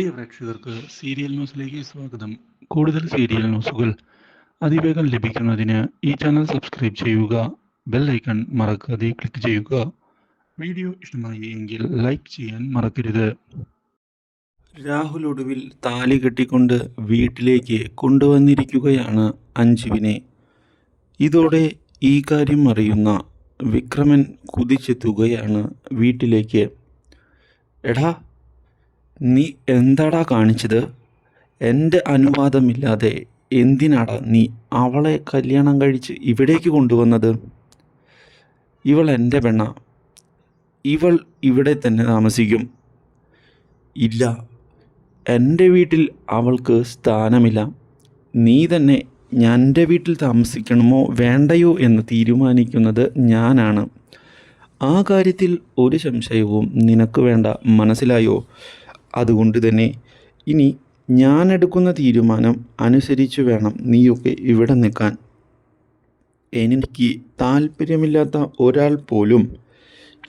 പ്രിയ പ്രേക്ഷകർക്ക് സീരിയൽ ന്യൂസിലേക്ക് സ്വാഗതം. കൂടുതൽ സീരിയൽ ന്യൂസുകൾ അതിവേഗം ലഭിക്കുന്നതിന് ഈ ചാനൽ സബ്സ്ക്രൈബ് ചെയ്യുക ബെൽ ഐക്കൺ മറക്കാതെ ക്ലിക്ക് ചെയ്യുക. വീഡിയോ ഇഷ്ടമായി എങ്കിൽ ലൈക്ക് ചെയ്യാൻ മറക്കരുത്. രാഹുൽ ഒടുവിൽ താലി കെട്ടിക്കൊണ്ട് വീട്ടിലേക്ക് കൊണ്ടുവന്നിരിക്കുകയാണ് അഞ്ജുവിനെ. ഇതോടെ ഈ കാര്യം അറിയുന്ന വിക്രമൻ കുതിച്ചെത്തുകയാണ് വീട്ടിലേക്ക്. എടാ നീ എന്താടാ കാണിച്ചത്? എന്റെ അനുവാദമില്ലാതെ എന്തിനാടാ നീ അവളെ കല്യാണം കഴിച്ച് ഇവിടേക്ക് കൊണ്ടുവന്നത്? ഇവൾ എന്റെ പെണ്ണ. ഇവൾ ഇവിടെ തന്നെ താമസിക്കും. ഇല്ല എന്റെ വീട്ടിൽ അവൾക്ക് സ്ഥാനമില്ല. നീ തന്നെ എന്റെ വീട്ടിൽ താമസിക്കണമോ വേണ്ടയോ എന്ന് തീരുമാനിക്കുന്നത് ഞാനാണ്. ആ കാര്യത്തിൽ ഒരു സംശയവും നിനക്ക് വേണ്ട. മനസ്സിലായോ? അതുകൊണ്ട് തന്നെ ഇനി ഞാൻ എടുക്കുന്ന തീരുമാനം അനുസരിച്ച് വേണം നീയൊക്കെ ഇവിടെ നിൽക്കാൻ. എനിക്ക് താല്പര്യമില്ലാത്ത ഒരാൾ പോലും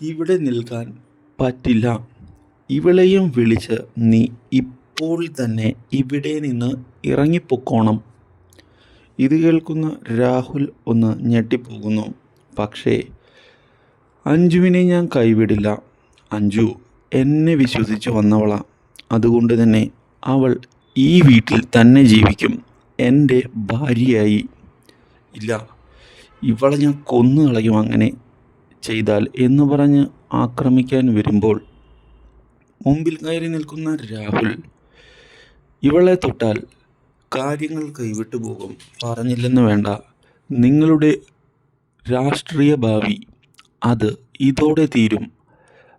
ഇവിടെ നിൽക്കാൻ പറ്റില്ല. ഇവളെയും വിളിച്ച് നീ ഇപ്പോൾ തന്നെ ഇവിടെ നിന്ന് ഇറങ്ങിപ്പോക്കോണം. ഇത് കേൾക്കുന്ന രാഹുൽ ഒന്ന് ഞെട്ടിപ്പോകുന്നു. പക്ഷേ അഞ്ജുവിനെ ഞാൻ കൈവിടില്ല. അഞ്ജു എന്നെ വിശ്വസിച്ച് വന്നവളാ. അതുകൊണ്ട് തന്നെ അവൾ ഈ വീട്ടിൽ തന്നെ ജീവിക്കും. എന്റെ ഭാര്യയായി. ഇല്ല ഇവളെ ഞാൻ കൊന്നു കളയും അങ്ങനെ ചെയ്താൽ എന്ന് പറഞ്ഞ് ആക്രമിക്കാൻ വരുമ്പോൾ മുമ്പിൽ കയറി നിൽക്കുന്ന രാഹുൽ ഇവളെ തൊട്ടാൽ കാര്യങ്ങൾ കൈവിട്ടു പോകും. പറഞ്ഞില്ലെന്ന് വേണ്ട. നിങ്ങളുടെ രാഷ്ട്രീയ ഭാവി അത് ഇതോടെ തീരും.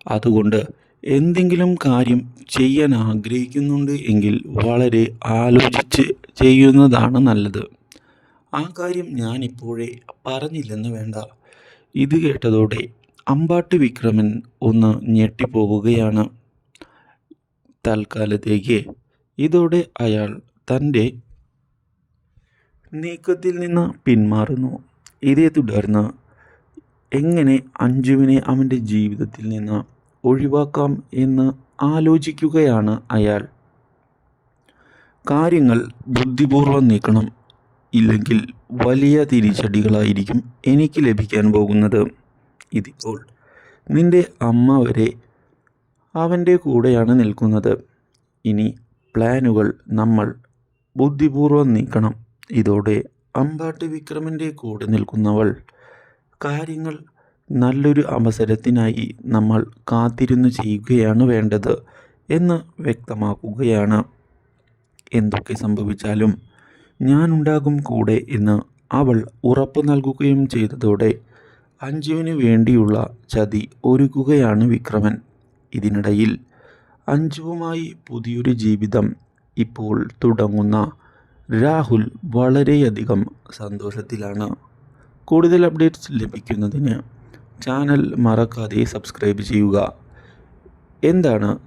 അതുകൊണ്ട് എന്തെങ്കിലും കാര്യം ചെയ്യാൻ ആഗ്രഹിക്കുന്നുണ്ട് എങ്കിൽ വളരെ ആലോചിച്ച് ചെയ്യുന്നതാണ് നല്ലത്. ആ കാര്യം ഞാനിപ്പോഴേ പറഞ്ഞില്ലെന്ന് വേണ്ട. ഇത് കേട്ടതോടെ അമ്പാട്ട് വിക്രമൻ ഒന്ന് ഞെട്ടിപ്പോവുകയാണ്. തൽക്കാലത്തേക്ക് ഇതോടെ അയാൾ തന്റെ നീക്കത്തിൽ നിന്ന് പിന്മാറുന്നു. ഇതേ തുടർന്ന് എങ്ങനെ അഞ്ജുവിനെ അവന്റെ ജീവിതത്തിൽ നിന്ന് ഒഴിവാക്കാം എന്ന് ആലോചിക്കുകയാണ് അയാൾ. കാര്യങ്ങൾ ബുദ്ധിപൂർവം നീക്കണം. ഇല്ലെങ്കിൽ വലിയ തിരിച്ചടികളായിരിക്കും എനിക്ക് ലഭിക്കാൻ പോകുന്നത്. ഇതിപ്പോൾ നിന്റെ അമ്മ വരെ അവന്റെ കൂടെയാണ് നിൽക്കുന്നത്. ഇനി പ്ലാനുകൾ നമ്മൾ ബുദ്ധിപൂർവം നീക്കണം. ഇതോടെ അമ്പാട്ട് വിക്രമന്റെ കൂടെ നിൽക്കുന്നവൾ കാര്യങ്ങൾ നല്ലൊരു അവസരത്തിനായി നമ്മൾ കാത്തിരുന്നു ചെയ്യുകയാണ് വേണ്ടത് എന്ന് വ്യക്തമാക്കുകയാണ്. എന്തൊക്കെ സംഭവിച്ചാലും ഞാനുണ്ടാകും കൂടെ എന്ന് അവൾ ഉറപ്പ് നൽകുകയും ചെയ്തതോടെ അഞ്ജുവിന് വേണ്ടിയുള്ള ചതി ഒരുക്കുകയാണ് വിക്രമൻ. ഇതിനിടയിൽ അഞ്ജുവുമായി പുതിയൊരു ജീവിതം ഇപ്പോൾ തുടങ്ങുന്ന രാഹുൽ വളരെയധികം സന്തോഷത്തിലാണ്. കൂടുതൽ അപ്ഡേറ്റ്സ് ലഭിക്കുന്നതിന് ചാനൽ മറക്കാതെ സബ്സ്ക്രൈബ് ചെയ്യുക. എന്താണ്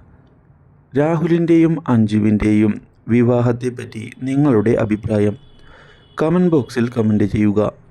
രാഹുലിന്റെയും അഞ്ജുവിന്റെയും വിവാഹത്തെപ്പറ്റി നിങ്ങളുടെ അഭിപ്രായം? കമന്റ് ബോക്സിൽ കമന്റ് ചെയ്യുക.